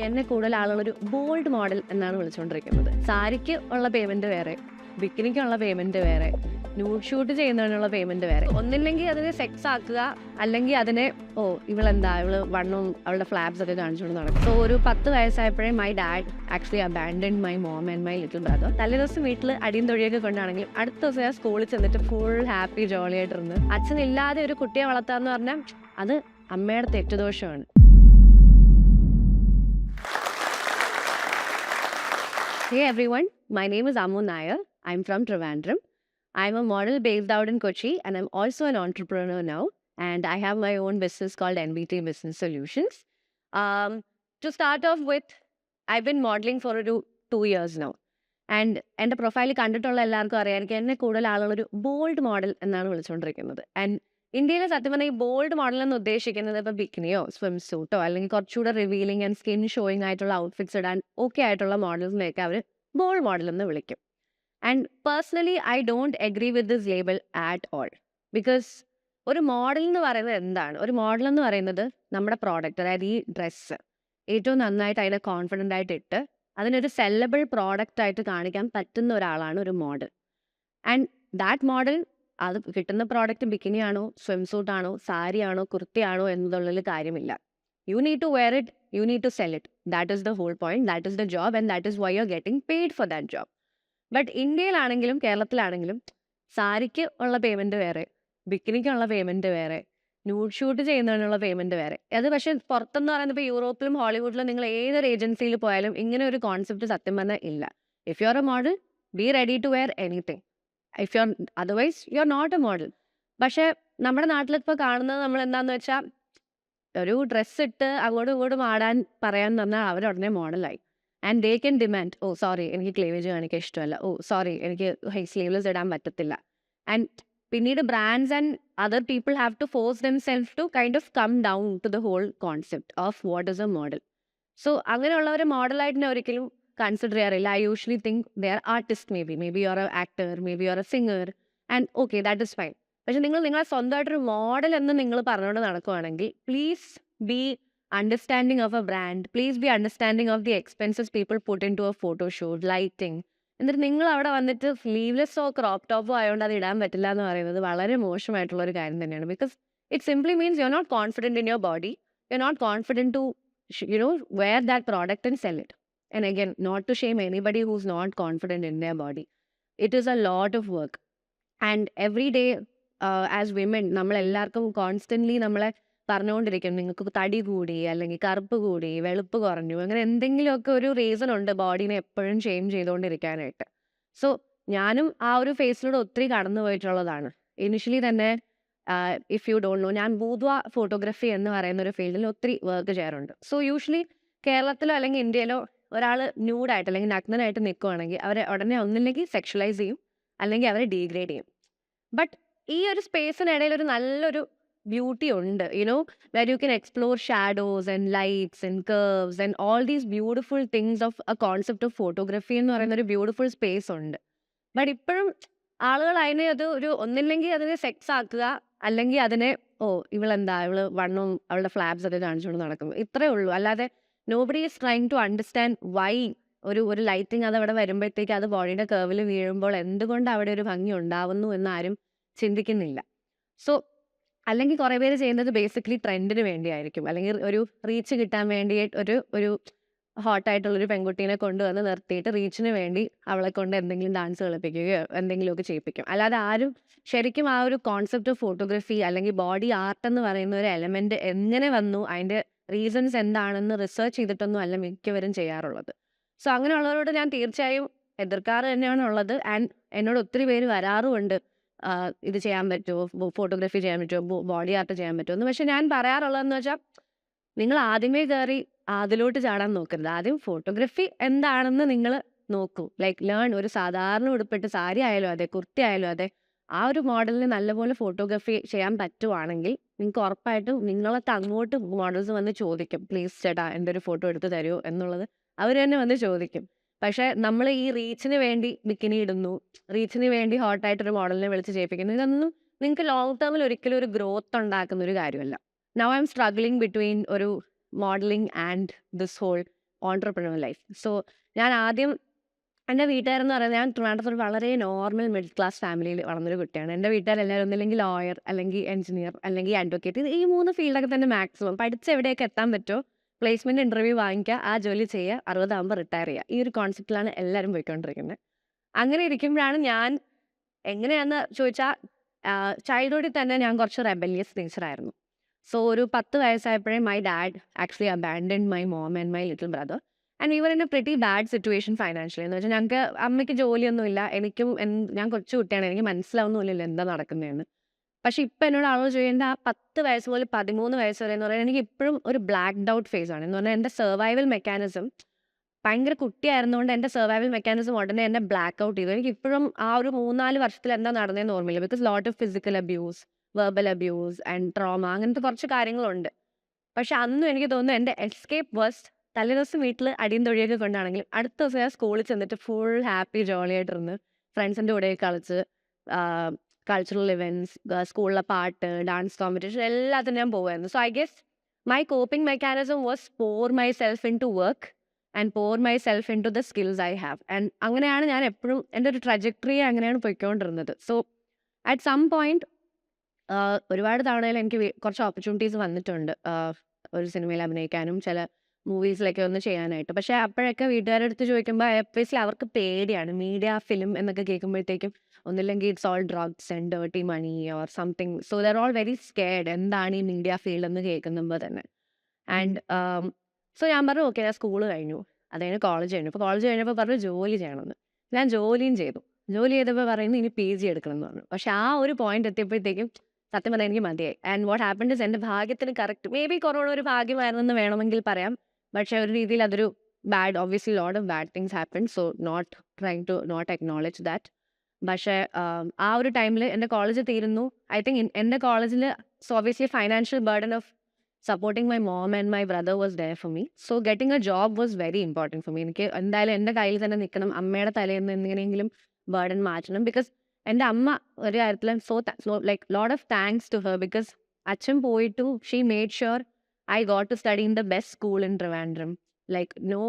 എന്നെ കൂടുതൽ ഒരു ബോൾഡ് മോഡൽ എന്നാണ് വിളിച്ചുകൊണ്ടിരിക്കുന്നത്. സാരിക്ക് ഉള്ള പേയ്മെന്റ് വേറെ ബിക്കിനിക്കുള്ള പേയ്മെന്റ് വേറെ ന്യൂഡ് ഷൂട്ട് ചെയ്യുന്നതിനുള്ള പേയ്മെന്റ് വേറെ. ഒന്നില്ലെങ്കിൽ അതിനെ സെക്സ് ആക്കുക അല്ലെങ്കിൽ അതിനെ ഓ ഇവളെന്താ ഇവൾ വണ്ണവും അവളുടെ ഫ്ലാബ്സ് ഒക്കെ കാണിച്ചുകൊണ്ട് നടക്കും. സോ ഒരു പത്ത് വയസ്സായപ്പോഴേ my dad actually abandon my mom and my little brother തലേ ദിവസം വീട്ടിൽ അടിയും തൊഴിയൊക്കെ കൊണ്ടാണെങ്കിലും അടുത്ത ദിവസം ഞാൻ സ്കൂളിൽ ചെന്നിട്ട് ഫുൾ ഹാപ്പി ജോളി ആയിട്ടിരുന്ന്. അച്ഛനില്ലാതെ ഒരു കുട്ടിയെ വളർത്താന്ന് പറഞ്ഞാൽ അത് അമ്മയുടെ തെറ്റുദോഷമാണ് Hey everyone, my name is Amu Nair. I'm from Trivandrum. I'm a model based out in Kochi and I'm also an entrepreneur now. And I have my own business called NBT Business Solutions. Um, to start off with, I've been modeling for ഒരു two years now. And എൻ്റെ profile കണ്ടിട്ടുള്ള എല്ലാവർക്കും അറിയാം എനിക്ക് എന്നെ കൂടുതൽ ആളുകൾ ഒരു ബോൾഡ് മോഡൽ എന്നാണ് വിളിച്ചുകൊണ്ടിരിക്കുന്നത് ആൻഡ് ഇന്ത്യയിലെ സത്യം പറഞ്ഞാൽ ഈ ബോൾഡ് മോഡൽ എന്ന് ഉദ്ദേശിക്കുന്നത് ഇപ്പൊ ബിക്കിനിയോ സ്വിം സൂട്ടോ അല്ലെങ്കിൽ കുറച്ചുകൂടെ റിവീലിംഗ് ആൻഡ് സ്കിൻ ഷോയിങ് ആയിട്ടുള്ള ഔട്ട്ഫിറ്റ്സ് ഇടാൻ ഓക്കെ ആയിട്ടുള്ള മോഡൽസിനെയൊക്കെ അവർ ബോൾഡ് മോഡൽ എന്ന് വിളിക്കും. And personally I don't agree with this label at all because ഒരു മോഡൽ എന്ന് പറയുന്നത് എന്താണ്? ഒരു മോഡൽ എന്ന് പറയുന്നത് നമ്മുടെ പ്രോഡക്റ്റ് അതായത് ഈ ഡ്രസ്സ് ഏറ്റവും നന്നായിട്ട് അതിനെ കോൺഫിഡന്റ് ആയിട്ട് ഇട്ട് അതിനൊരു സെല്ലബിൾ പ്രോഡക്റ്റ് ആയിട്ട് കാണിക്കാൻ പറ്റുന്ന ഒരാളാണ് ഒരു മോഡൽ ആൻഡ് ദാറ്റ് മോഡൽ അത് കിട്ടുന്ന പ്രോഡക്റ്റ് ബിക്കിനിയാണോ സ്വിം സൂട്ട് ആണോ സാരി ആണോ കുർത്തിയാണോ എന്നുള്ളതിൽ കാര്യമില്ല. You need to wear it you need to sell it that is the whole point that is the job and that is why you getting paid for that job but ഇന്ത്യയിലാണെങ്കിലും കേരളത്തിലാണെങ്കിലും സാരിക്ക് ഉള്ള payment വേറെ ബിക്കിനിക്കുള്ള payment വേറെ nude shoot ചെയ്യുന്നതിനുള്ള payment വേറെ. അത് പക്ഷേ പുറത്തെന്ന് പറയുന്നത് ഇപ്പോൾ യൂറോപ്പിലും ഹോളിവുഡിലും നിങ്ങൾ ഏതൊരു ഏജൻസിയിൽ പോയാലും ഇങ്ങനെ ഒരു കോൺസെപ്റ്റ് സത്യം പറഞ്ഞാൽ ഇല്ല. If you are a model be ready to wear anything if you otherwise you are not a model. പക്ഷേ നമ്മുടെ നാട്ടിലിപ്പോൾ കാണുന്നത് നമ്മൾ എന്താന്ന് വെച്ചാൽ ഒരു ഡ്രസ്സ് ഇട്ട് അങ്ങോട്ടും ഇങ്ങോട്ടും ആടാൻ പറയാൻ അവർ ഉടനെ മോഡലായി. And they can demand oh sorry എനിക്ക് ക്ലേവേജ് കാണിക്കാൻ ഇഷ്ടമല്ല. ഓ സോറി എനിക്ക് ഹൈ സ്ലീവ്ലെസ് ഇടാൻ പറ്റത്തില്ല. ആൻഡ് പിന്നീട് brands and other people have to force them self to kind of come down to the whole concept of what is a model so അങ്ങനെയുള്ളവരെ മോഡലായിട്ട് ഒരിക്കലും കൺസിഡർ ചെയ്യാറില്ല. I usually think they are artist maybe maybe you are a actor maybe you are a singer and okay that is fine പക്ഷെ നിങ്ങൾ നിങ്ങളെ സ്വന്തമായിട്ടൊരു model എന്ന് നിങ്ങൾ പറഞ്ഞുകൊണ്ട് നടക്കുവാണെങ്കിൽ please be understanding of a brand please be understanding of the expenses people put into a photo shoot lighting എന്നിട്ട് നിങ്ങൾ അവിടെ വന്നിട്ട് സ്ലീവ്ലെസ്സോ ക്രോപ്പ് ടോപ്പോ ആയതുകൊണ്ട് അത് ഇടാൻ പറ്റില്ല എന്ന് പറയുന്നത് വളരെ മോശമായിട്ടുള്ള ഒരു കാര്യം തന്നെയാണ്. Because it simply means you are not confident in your body you are not confident to you know wear that product and sell it and again not to shame anybody who's not confident in their body. It is a lot of work. And every day uh, as women നമ്മൾ എല്ലാവർക്കും constantly നമ്മളെ പറഞ്ഞുകൊണ്ടിരിക്കും. നിങ്ങൾക്ക് തടി കൂടി അല്ലെങ്കിൽ കറുപ്പ് കൂടി വെളുപ്പ് കുറഞ്ഞു അങ്ങനെ എന്തെങ്കിലുമൊക്കെ ഒരു റീസൺ ഉണ്ട് ബോഡീനെ എപ്പോഴും ഷെയിം ചെയ്തുകൊണ്ടിരിക്കാനായിട്ട്. സോ ഞാനും ആ ഒരു ഫേസിലൂടെ ഒത്തിരി കടന്നു പോയിട്ടുള്ളതാണ്. ഇനിഷ്യലി തന്നെ ഇഫ് യു ഡോണ്ട് നോ ഞാൻ ബൂദ്വ ഫോട്ടോഗ്രാഫി എന്ന് പറയുന്ന ഒരു ഫീൽഡിൽ ഒത്തിരി വർക്ക് ചെയ്യാറുണ്ട്. സോ യൂഷ്വലി കേരളത്തിലോ അല്ലെങ്കിൽ ഇന്ത്യയിലോ ഒരാൾ ന്യൂഡായിട്ട് അല്ലെങ്കിൽ നഗ്നനായിട്ട് നിൽക്കുവാണെങ്കിൽ അവരെ ഉടനെ ഒന്നില്ലെങ്കിൽ സെക്ഷലൈസ് ചെയ്യും അല്ലെങ്കിൽ അവരെ ഡീഗ്രേഡ് ചെയ്യും. ബട്ട് ഈ ഒരു സ്പേസിനിടയിൽ ഒരു നല്ലൊരു ബ്യൂട്ടി ഉണ്ട്. You know where you can explore shadows and lights and curves and all these beautiful things of a concept of photography എന്ന് പറയുന്ന ഒരു ബ്യൂട്ടിഫുൾ സ്പേസ് ഉണ്ട്. ബട്ട് ഇപ്പോഴും ആളുകൾ അതിനെ അത് ഒരു ഒന്നില്ലെങ്കിൽ അതിനെ സെക്സ് ആക്കുക അല്ലെങ്കിൽ അതിനെ ഓ ഇവളെന്താ? ഇവൾ വണ്ണവും അവളുടെ ഫ്ലാബ്സ് ഒക്കെ കാണിച്ചുകൊണ്ട് നടക്കും ഇത്രേ ഉള്ളൂ. അല്ലാതെ nobody is trying to understand why ഒരു ഒരു ലൈറ്റിംഗ് അത് അവിടെ വരുമ്പോഴത്തേക്ക് അത് ബോഡിയുടെ കേവിൽ വീഴുമ്പോൾ എന്തുകൊണ്ട് അവിടെ ഒരു ഭംഗി ഉണ്ടാവുന്നു എന്നാരും ചിന്തിക്കുന്നില്ല. സോ അല്ലെങ്കിൽ കുറേ പേര് ചെയ്യുന്നത് ബേസിക്കലി ട്രെൻഡിന് വേണ്ടിയായിരിക്കും. അല്ലെങ്കിൽ ഒരു റീച്ച് കിട്ടാൻ വേണ്ടിയിട്ട് ഒരു ഒരു ഹോട്ടായിട്ടുള്ളൊരു പെൺകുട്ടീനെ കൊണ്ടുവന്ന് നിർത്തിയിട്ട് റീച്ചിന് വേണ്ടി അവളെ കൊണ്ട് എന്തെങ്കിലും ഡാൻസ് കളിപ്പിക്കുകയോ എന്തെങ്കിലുമൊക്കെ ചെയ്യിപ്പിക്കും. അല്ലാതെ ആരും ശരിക്കും ആ ഒരു കോൺസെപ്റ്റ് ഫോട്ടോഗ്രഫി അല്ലെങ്കിൽ ബോഡി ആർട്ട് എന്ന് പറയുന്ന ഒരു എലമെന്റ് എങ്ങനെ വന്നു അതിന്റെ റീസൺസ് എന്താണെന്ന് റിസർച്ച് ചെയ്തിട്ടൊന്നും അല്ല മിക്കവരും ചെയ്യാറുള്ളത്. സോ അങ്ങനെയുള്ളവരോട് ഞാൻ തീർച്ചയായും എതിർക്കാറ് തന്നെയാണ് ഉള്ളത്. ആൻഡ് എന്നോട് ഒത്തിരി പേര് വരാറുമുണ്ട്. ഇത് ചെയ്യാൻ പറ്റുമോ? ഫോട്ടോഗ്രാഫി ചെയ്യാൻ പറ്റുമോ? ബോഡി ആർട്ട് ചെയ്യാൻ പറ്റുമോ എന്ന്. പക്ഷെ ഞാൻ പറയാറുള്ളതെന്ന് വെച്ചാൽ നിങ്ങൾ ആദ്യമേ കയറി അതിലോട്ട് ചാടാൻ നോക്കരുത്. ആദ്യം ഫോട്ടോഗ്രാഫി എന്താണെന്ന് നിങ്ങൾ നോക്കൂ. ലൈക്ക് ലേൺ ഒരു സാധാരണ ഉടുപ്പിട്ട് സാരി ആയാലും അതെ കുർത്തി ആയാലും അതെ ആ ഒരു മോഡലിന് നല്ലപോലെ ഫോട്ടോഗ്രാഫി ചെയ്യാൻ പറ്റുവാണെങ്കിൽ നിങ്ങൾക്ക് ഉറപ്പായിട്ടും നിങ്ങളൊക്കെ അങ്ങോട്ട് മോഡൽസ് വന്ന് ചോദിക്കും. പ്ലീസ് ചേട്ടാ എന്റെ ഒരു ഫോട്ടോ എടുത്ത് തരുമോ എന്നുള്ളത് അവർ തന്നെ വന്ന് ചോദിക്കും. പക്ഷേ നമ്മൾ ഈ റീച്ചിന് വേണ്ടി ബിക്കിനി ഇടുന്നു റീച്ചിന് വേണ്ടി ഹോട്ടായിട്ടൊരു മോഡലിനെ വിളിച്ച് ചെയ്യിപ്പിക്കുന്നു ഇതൊന്നും നിങ്ങൾക്ക് ലോങ് ടേമിൽ ഒരിക്കലും ഒരു ഗ്രോത്ത് ഉണ്ടാക്കുന്ന ഒരു കാര്യമല്ല. Now I'm struggling between ഒരു modelling and this whole entrepreneur life so ഞാൻ ആദ്യം എന്റെ വീട്ടുകാരെന്ന് പറയുന്നത് ഞാൻ ട്രിവാൻഡ്രത്ത് വളരെ നോർമൽ മിഡിൽ ക്ലാസ് ഫാമിലിയിൽ വളർന്നൊരു കുട്ടിയാണ്. എന്റെ വീട്ടുകാരെല്ലാവരും ഒന്നില്ലെങ്കിൽ ലോയർ അല്ലെങ്കിൽ എഞ്ചിനീയർ അല്ലെങ്കിൽ അഡ്വക്കേറ്റ് ഈ മൂന്ന് ഫീൽഡൊക്കെ തന്നെ മാക്സിമം പഠിച്ച് എവിടെയൊക്കെ എത്താൻ പറ്റുമോ? പ്ലേസ്മെന്റ് ഇന്റർവ്യൂ വാങ്ങിക്കുക ആ ജോലി ചെയ്യുക അറുപതാകുമ്പോൾ റിട്ടയർ ചെയ്യുക. ഈ ഒരു കോൺസെപ്റ്റിലാണ് എല്ലാവരും പോയിക്കൊണ്ടിരിക്കുന്നത്. അങ്ങനെ ഇരിക്കുമ്പോഴാണ് ഞാൻ എങ്ങനെയാണെന്ന് ചോദിച്ചാൽ ചൈൽഡ്ഹുഡിൽ തന്നെ ഞാൻ കുറച്ച് റെബല്യസ് നേച്ചറായിരുന്നു സോ ഒരു പത്ത് വയസ്സായപ്പോഴേ my dad actually abandon my mom and my little brother and ഇവർ in a pretty bad situation financially എന്ന് വെച്ചാൽ ഞങ്ങൾക്ക് അമ്മയ്ക്ക് ജോലിയൊന്നുമില്ല. എനിക്കും ഞാൻ കൊച്ചു കുട്ടിയാണ്. എനിക്ക് മനസ്സിലാവുന്നില്ലല്ലോ എന്താ നടക്കുന്നതെന്ന്. പക്ഷെ ഇപ്പം എന്നോട് ആളുകൾ ചോദിക്കേണ്ട ആ പത്ത് വയസ്സ് പോലെ പതിമൂന്ന് വയസ്സ് വരെ എന്ന് പറയുന്നത് എനിക്ക് ഇപ്പോഴും ഒരു ബ്ലാക്ക് ഔട്ട് ഫേസ് ആണ്. എന്ന് പറഞ്ഞാൽ എന്റെ സർവൈവൽ മെക്കാനിസം ഭയങ്കര കുട്ടിയായിരുന്നുകൊണ്ട് എന്റെ സർവൈവൽ മെക്കാനിസം ഉടനെ എന്നെ ബ്ലാക്ക് ഔട്ട് ചെയ്തു. എനിക്ക് ഇപ്പോഴും ആ ഒരു മൂന്നാൽ വർഷത്തിൽ എന്താ നടന്നതെന്ന് ഓർമ്മയില്ല. Because lot of physical abuse verbal abuse and trauma അങ്ങനത്തെ കുറച്ച് കാര്യങ്ങളുണ്ട്. പക്ഷെ അന്നും എനിക്ക് തോന്നുന്നു എന്റെ എസ്കേപ്പ് വേഴ്സ് തലേദിവസം വീട്ടിൽ അടിയും തൊഴിയൊക്കെ കൊണ്ടാണെങ്കിലും അടുത്ത ദിവസം ഞാൻ സ്കൂളിൽ ചെന്നിട്ട് ഫുൾ ഹാപ്പി ജോളി ആയിട്ടിരുന്ന് ഫ്രണ്ട്സിന്റെ കൂടെ കളിച്ച് കൾച്ചറൽ ഇവന്റ്സ് സ്കൂളിലെ പാട്ട് ഡാൻസ് കോമ്പറ്റീഷൻ എല്ലാത്തിനും ഞാൻ പോകുമായിരുന്നു so I guess my coping mechanism was pour myself into work and pour myself into the skills I have and അങ്ങനെയാണ് ഞാൻ എപ്പോഴും എന്റെ ഒരു ട്രജക്ടറി അങ്ങനെയാണ് പോയിക്കൊണ്ടിരുന്നത്. സോ അറ്റ് സം പോയിന്റ് ഒരുപാട് തവണയിൽ എനിക്ക് വി- കുറച്ച് ഓപ്പർച്യൂണിറ്റീസ് വന്നിട്ടുണ്ട്. ആഹ് ഒരു സിനിമയിൽ അഭിനയിക്കാനും ചില മൂവീസിലൊക്കെ ഒന്ന് ചെയ്യാനായിട്ട്. പക്ഷെ അപ്പോഴൊക്കെ വീട്ടുകാരുടെ അടുത്ത് ചോദിക്കുമ്പോൾ ഒബ്വിയസ്ലി അവർക്ക് പേടിയാണ്. മീഡിയ ഫിലിം എന്നൊക്കെ കേൾക്കുമ്പോഴത്തേക്കും ഒന്നില്ലെങ്കിൽ it's all drugs and dirty money or something so they're all very scared എന്താണ് ഈ മീഡിയ ഫീൽഡ് എന്ന് കേൾക്കുമ്പോൾ തന്നെ. ആൻഡ് സോ ഞാൻ പറഞ്ഞു ഓക്കെ ഞാൻ സ്കൂൾ കഴിഞ്ഞു. അത് കഴിഞ്ഞ് കോളേജ് കഴിഞ്ഞു. അപ്പോൾ കോളേജ് കഴിഞ്ഞപ്പോൾ പറഞ്ഞു ജോലി ചെയ്യണമെന്ന്. ഞാൻ ജോലിയും ചെയ്തു. ജോലി ചെയ്തപ്പോൾ പറയുന്നു ഇനി പി ജി എടുക്കണം എന്ന് പറഞ്ഞു. പക്ഷെ ആ ഒരു പോയിന്റ് എത്തിയപ്പോഴത്തേക്കും സത്യം പറഞ്ഞാൽ എനിക്ക് മതിയായി. ആൻഡ് വാട്ട് ഹാപ്പൻഡ് എന്റെ ഭാഗ്യത്തിന് കറക്റ്റ്. മേ ബി കൊറോണ ഒരു ഭാഗ്യമായിരുന്നെന്ന് വേണമെങ്കിൽ പറയാം. പക്ഷെ ഒരു രീതിയിൽ അതൊരു bad obviously lot of bad things happen so not trying to not acknowledge that. പക്ഷേ ആ ഒരു ടൈമിൽ എന്റെ കോളേജ് തീരുന്നു. ഐ തിങ്ക് എന്റെ കോളേജിൽ so obviously financial burden of supporting my mom and my brother was there for me. So getting a job was very important for me. എനിക്ക് എന്തായാലും എന്റെ കയ്യിൽ തന്നെ നിൽക്കണം. അമ്മയുടെ തലേന്ന് എന്തെങ്കിലും ബർഡൻ മാറ്റണം. ബിക്കോസ് എന്റെ അമ്മ ഒരു കാര്യത്തിൽ so so like lot of thanks to her because അച്ഛൻ പോയിട്ടു she made sure I got to study in the best school in Trivandrum like no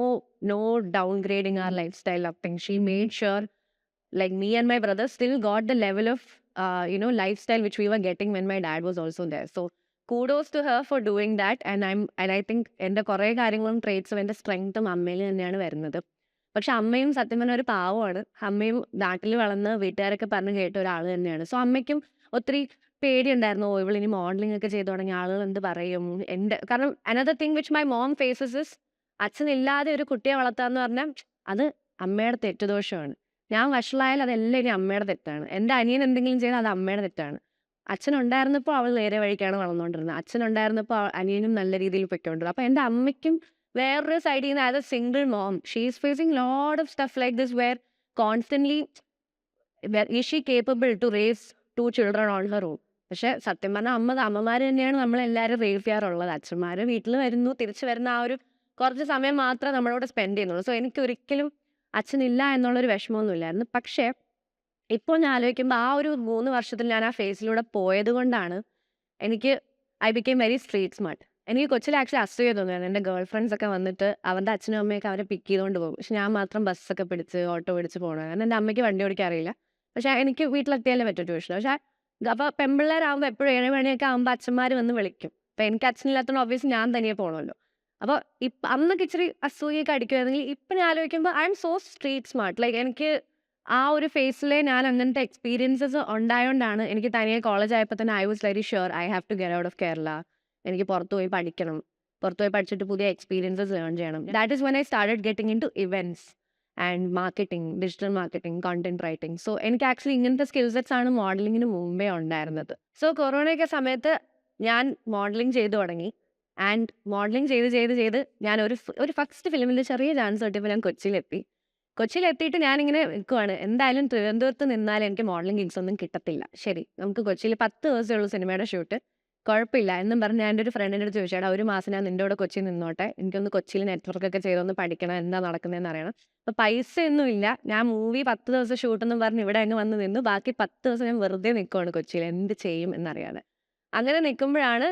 no downgrading or lifestyle of thing she made sure like me and my brother still got the level of uh, you know lifestyle which we were getting when my dad was also there. So kudos to her for doing that and i'm and i think എന്റെ കുറേ കാര്യങ്ങളും ട്രേറ്റ്സും എന്റെ സ്ട്രെങ്ത്തും അമ്മയിൽ തന്നെയാണ് വരുന്നത്. പക്ഷെ അമ്മയും സത്യം പറഞ്ഞ ഒരു പാവമാണ്. അമ്മയും നാട്ടിൽ വളർന്ന് വീട്ടുകാരൊക്കെ പറഞ്ഞു കേട്ട ഒരാൾ തന്നെയാണ്. സോ അമ്മയ്ക്കും ഒത്തിരി പേടിയുണ്ടായിരുന്നു. ഓ ഇവളിനി മോഡലിംഗ് ഒക്കെ ചെയ്തു തുടങ്ങി ആളുകൾ എന്ത് പറയും? എന്റെ കാരണം another thing which my mom faces is അച്ഛനില്ലാതെ ഒരു കുട്ടിയെ വളർത്താന്ന് പറഞ്ഞാൽ അത് അമ്മയുടെ തെറ്റുദോഷമാണ്. ഞാൻ വഷളായാൽ അതെല്ലാം ഇനി അമ്മയുടെ തെറ്റാണ്. എന്റെ അനിയൻ എന്തെങ്കിലും ചെയ്താൽ അത് അമ്മയുടെ തെറ്റാണ്. അച്ഛനുണ്ടായിരുന്നപ്പോൾ അവൾ നേരെ വഴിക്കാണ് വളർന്നുകൊണ്ടിരുന്നത് അച്ഛനുണ്ടായിരുന്നപ്പോൾ അനിയനും നല്ല രീതിയിൽ പൊയ്ക്കൊണ്ടിരുന്നത് അപ്പോൾ എന്റെ അമ്മയ്ക്കും വേറൊരു സൈഡിൽ നിന്ന് as a single mom she is facing load of stuff like this where constantly is she capable to raise two children on her own പക്ഷെ സത്യം പറഞ്ഞാൽ അമ്മ അമ്മമാർ തന്നെയാണ് നമ്മളെല്ലാവരും റേസ് ചെയ്യാറുള്ളത്. അച്ഛന്മാർ വീട്ടിൽ വരുന്നു തിരിച്ചു വരുന്ന ആ ഒരു കുറച്ച് സമയം മാത്രമേ നമ്മളോട് സ്പെൻഡ് ചെയ്യുന്നുള്ളൂ. സോ എനിക്ക് ഒരിക്കലും അച്ഛനില്ല എന്നുള്ളൊരു വിഷമമൊന്നുമില്ലായിരുന്നു. പക്ഷേ ഇപ്പോൾ ഞാൻ ആലോചിക്കുമ്പോൾ ആ ഒരു മൂന്ന് വർഷത്തിൽ ഞാൻ ആ ഫേസിലൂടെ പോയത് കൊണ്ടാണ് എനിക്ക് I became very street smart എനിക്ക് കൊച്ചിൽ ആക്ച്വലി അസൂയ തോന്നുകയാണ് എന്റെ ഗേൾ ഫ്രണ്ട്സ് ഒക്കെ വന്നിട്ട് അവരുടെ അച്ഛനും അമ്മയൊക്കെ അവരെ പിക്ക് ചെയ്തുകൊണ്ട് പോകും. പക്ഷെ ഞാൻ മാത്രം ബസ്സൊക്കെ പിടിച്ച് ഓട്ടോ പിടിച്ച് പോകണം കാരണം എന്റെ അമ്മയ്ക്ക് വണ്ടി ഓടിക്കാൻ അറിയില്ല. പക്ഷെ എനിക്ക് വീട്ടിലെത്തിയാലേ പറ്റൂ ട്യൂഷൻ പക്ഷേ അപ്പോൾ പെമ്പിള്ളേരാകുമ്പോൾ എപ്പോഴും ഏഴ് മണിയൊക്കെ ആകുമ്പോൾ അച്ഛന്മാർ വന്ന് വിളിക്കും. അപ്പൊ എനിക്ക് അച്ഛനില്ലാത്തതുകൊണ്ട് ഒബ്വിയസ് ഞാൻ തനിയെ പോകണമല്ലോ അപ്പോൾ ഇപ്പം അന്നൊക്കെ ഇച്ചിരി അസൂയൊക്കെ അടിക്കുമായിരുന്നെങ്കിൽ ഇപ്പം ഞാൻ ആലോചിക്കുമ്പോൾ I'm so street smart like എനിക്ക് ആ ഒരു ഫേസിലെ ഞാൻ അങ്ങനത്തെ എക്സ്പീരിയൻസസ് ഉണ്ടായോണ്ടാണ് എനിക്ക് തനിയെ കോളേജ് ആയപ്പോൾ തന്നെ I was very sure I have to get out of Kerala എനിക്ക് പുറത്ത് പോയി പഠിക്കണം. പുറത്ത് പോയി പഠിച്ചിട്ട് പുതിയ എക്സ്പീരിയൻസസ് ലേൺ ചെയ്യണം. That is when I started getting into events and marketing digital marketing content writing so എനിക്ക് ആക്ച്വലി ഇങ്ങനത്തെ സ്കിൽ സെറ്റ്സ് ആണ് മോഡലിംഗിന് മുമ്പേ ഉണ്ടായിരുന്നത്. സോ കൊറോണയൊക്കെ സമയത്ത് ഞാൻ മോഡലിംഗ് ചെയ്തു തുടങ്ങി. ആൻഡ് മോഡലിംഗ് ചെയ്ത് ചെയ്ത് ചെയ്ത് ഞാൻ ഒരു ഒരു ഫസ്റ്റ് ഫിലിമിൽ ചെറിയ ചാൻസ് കിട്ടിയപ്പോൾ ഞാൻ കൊച്ചിയിലെത്തി. കൊച്ചിയിലെത്തിയിട്ട് ഞാനിങ്ങനെ നിൽക്കുവാണ് എന്തായാലും തിരുവനന്തപുരത്ത് നിന്നാൽ എനിക്ക് മോഡലിംഗ് ഗിഗ്സ് ഒന്നും കിട്ടത്തില്ല. ശരി നമുക്ക് കൊച്ചിയിൽ പത്ത് ദിവസമേ ഉള്ളൂ സിനിമയുടെ ഷൂട്ട് കുഴപ്പമില്ല. എന്നും പറഞ്ഞ് എന്റെ ഒരു ഫ്രണ്ടിന്റെ അടുത്ത് ചോദിച്ചാൽ ഒരു മാസം ഞാൻ നിന്റെ കൂടെ കൊച്ചിയിൽ നിന്നോട്ടെ. എനിക്കൊന്ന് കൊച്ചിയിൽ നെറ്റ്വർക്ക് ഒക്കെ ചെയ്തൊന്ന് പഠിക്കണം. എന്താ നടക്കുന്നതെന്ന് അറിയണം. അപ്പോൾ പൈസ ഒന്നും ഇല്ല. ഞാൻ മൂവി പത്ത് ദിവസം ഷൂട്ടെന്നും പറഞ്ഞ് ഇവിടെ അങ്ങ് വന്ന് നിന്നു. ബാക്കി പത്ത് ദിവസം ഞാൻ വെറുതെ നിൽക്കുവാണ് കൊച്ചിയിൽ. എന്ത് ചെയ്യും എന്നറിയാതെ. അങ്ങനെ നിൽക്കുമ്പോഴാണ്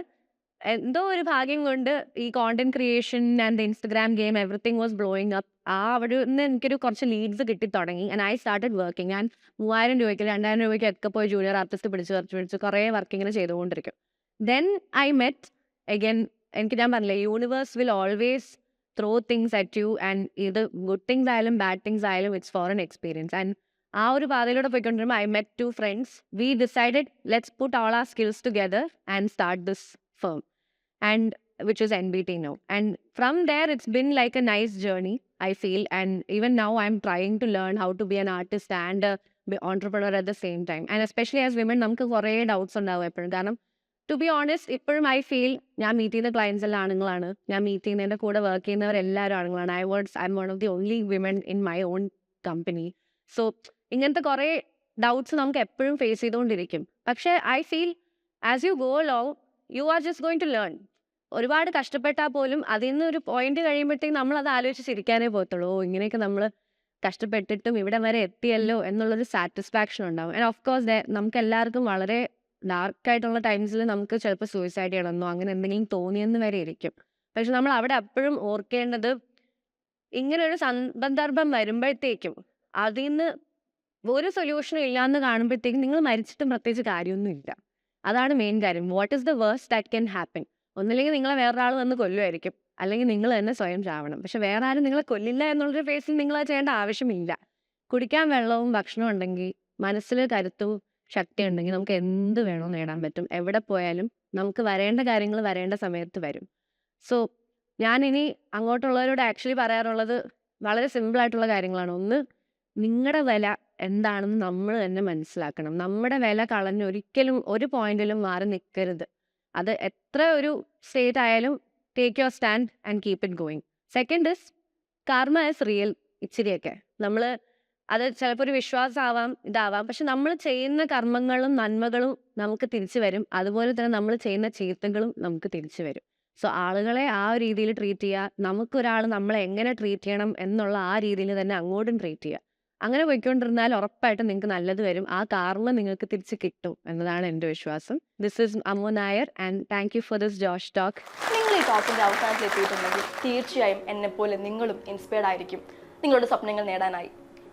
എന്തോ ഒരു ഭാഗ്യം കൊണ്ട് ഈ content creation and Instagram game everything was blowing up ആ അവിടെ നിന്ന് എനിക്കൊരു കുറച്ച് ലീഡ്സ് കിട്ടി തുടങ്ങി. ആൻഡ് ഐ സ്റ്റാർട്ടഡ് വർക്കിംഗ് ഞാൻ മൂവായിരം രൂപയ്ക്ക് രണ്ടായിരം രൂപയ്ക്ക് ഒക്കെ പോയി ജൂനിയർ ആർട്ടിസ്റ്റ് പിടിച്ച് പറിച്ച് പിടിച്ച് കുറേ വർക്കിങ്ങനെ ചെയ്തുകൊണ്ടിരിക്കും. ദെൻ ഐ മെറ്റ് അഗൈൻ എനിക്ക് ഞാൻ പറഞ്ഞില്ലേ universe will always throw things at you and ഇത് ഗുഡ് തിങ്സ് ആയാലും ബാഡ് തിങ്സ് ആയാലും it's for an experience and ആ ഒരു പാതയിലൂടെ പോയിക്കൊണ്ടിരുമ്പോൾ I met two friends we decided let's put all our skills together and start this firm and which is NBT now. And from there, it's been like a nice journey, I feel. And even now, I'm trying to learn how to be an artist and a be entrepreneur at the same time. And especially as women, നമുക്ക് കുറേ doubts ഉണ്ടാവും എപ്പോഴും കാരണം to be honest ഇപ്പോഴും I feel ഞാൻ meet ചെയ്യുന്ന clients എല്ലാം ആണുങ്ങളാണ്. ഞാൻ മീറ്റ് ചെയ്യുന്നതിന്റെ കൂടെ വർക്ക് ചെയ്യുന്നവർ എല്ലാവരും ആണുങ്ങളാണ്. I words I'm one of the only women in my own company so ഇങ്ങനത്തെ കുറേ ഡൗട്ട്സ് നമുക്ക് എപ്പോഴും ഫേസ് ചെയ്തുകൊണ്ടിരിക്കും. പക്ഷേ I feel as you go long you are just going to learn ഒരുപാട് കഷ്ടപ്പെട്ടാൽ പോലും അതിൽ നിന്ന് ഒരു പോയിന്റ് കഴിയുമ്പോഴത്തേക്കും നമ്മൾ അത് ആലോചിച്ച് ചിരിക്കാനേ പോകത്തുള്ളൂ. ഓ ഇങ്ങനെയൊക്കെ നമ്മൾ കഷ്ടപ്പെട്ടിട്ടും ഇവിടെ വരെ എത്തിയല്ലോ എന്നുള്ളൊരു സാറ്റിസ്ഫാക്ഷൻ ഉണ്ടാവും. ആൻഡ് ഓഫ് കോഴ്സ് നമുക്ക് എല്ലാവർക്കും വളരെ ഡാർക്ക് ആയിട്ടുള്ള ടൈംസിൽ നമുക്ക് ചിലപ്പോൾ സൂയിസൈഡ് ചെയ്യണമെന്നോ അങ്ങനെ എന്തെങ്കിലും തോന്നിയെന്ന് വരെ ഇരിക്കും. പക്ഷെ നമ്മൾ അവിടെ അപ്പോഴും ഓർക്കേണ്ടത് ഇങ്ങനെ ഒരു സന്ദർഭം വരുമ്പോഴത്തേക്കും അതിൽ നിന്ന് ഒരു സൊല്യൂഷനും ഇല്ലാന്ന് കാണുമ്പോഴത്തേക്കും നിങ്ങൾ മരിച്ചിട്ടും പ്രത്യേകിച്ച് കാര്യമൊന്നുമില്ല. അതാണ് മെയിൻ കാര്യം. What is the worst that can happen ഒന്നില്ലെങ്കിൽ നിങ്ങളെ വേറൊരാൾ വന്ന് കൊല്ലുമായിരിക്കും അല്ലെങ്കിൽ നിങ്ങൾ തന്നെ സ്വയം ചാവണം. പക്ഷെ വേറെ ആരും നിങ്ങളെ കൊല്ലില്ല എന്നുള്ളൊരു ഫേസിൽ നിങ്ങൾ അത് ചെയ്യേണ്ട ആവശ്യമില്ല. കുടിക്കാൻ വെള്ളവും ഭക്ഷണവും ഉണ്ടെങ്കിൽ മനസ്സിൽ കരുത്തും ശക്തി ഉണ്ടെങ്കിൽ നമുക്ക് എന്ത് വേണോ നേടാൻ പറ്റും. എവിടെ പോയാലും നമുക്ക് വരേണ്ട കാര്യങ്ങൾ വരേണ്ട സമയത്ത് വരും. സോ ഞാൻ ഇനി അങ്ങോട്ടുള്ളവരോട് ആക്ച്വലി പറയാറുള്ളത് വളരെ സിമ്പിൾ ആയിട്ടുള്ള കാര്യങ്ങളാണ്. ഒന്ന് നിങ്ങളുടെ വില എന്താണെന്ന് നമ്മൾ തന്നെ മനസ്സിലാക്കണം. നമ്മുടെ വില കളഞ്ഞ് ഒരിക്കലും ഒരു പോയിന്റിലും മാറി നിൽക്കരുത് അത് എത്ര ഒരു സ്റ്റേറ്റ് ആയാലും take your stand and keep it going second is karma is real ഇച്ചിരിയൊക്കെ. നമ്മൾ അത് ചിലപ്പോൾ ഒരു വിശ്വാസമാവാം ഇതാവാം. പക്ഷെ നമ്മൾ ചെയ്യുന്ന കർമ്മങ്ങളും നന്മകളും നമുക്ക് തിരിച്ചു വരും. അതുപോലെ തന്നെ നമ്മൾ ചെയ്യുന്ന ചീത്തകളും നമുക്ക് തിരിച്ചു വരും. സോ ആളുകളെ ആ രീതിയിൽ ട്രീറ്റ് ചെയ്യുക. നമുക്കൊരാൾ നമ്മളെ എങ്ങനെ ട്രീറ്റ് ചെയ്യണം എന്നുള്ള ആ രീതിയിൽ തന്നെ അങ്ങോട്ടും ട്രീറ്റ് ചെയ്യുക. അങ്ങനെ പോയിക്കൊണ്ടിരുന്നാൽ ഉറപ്പായിട്ടും നിങ്ങൾക്ക് നല്ലത് വരും. ആ കാറിൽ നിങ്ങൾക്ക് തിരിച്ച് കിട്ടും എന്നതാണ് എന്റെ വിശ്വാസം. This is Amo Nair and thank you for this Josh talk നിങ്ങൾ ഈ ടോക്കിന്റെ അവസാനത്തിൽ എത്തിയിട്ടുണ്ടെങ്കിൽ തീർച്ചയായും എന്നെപ്പോലെ നിങ്ങളും ഇൻസ്പയർഡ് ആയിരിക്കും. നിങ്ങളുടെ സ്വപ്നങ്ങൾ നേടാനായി.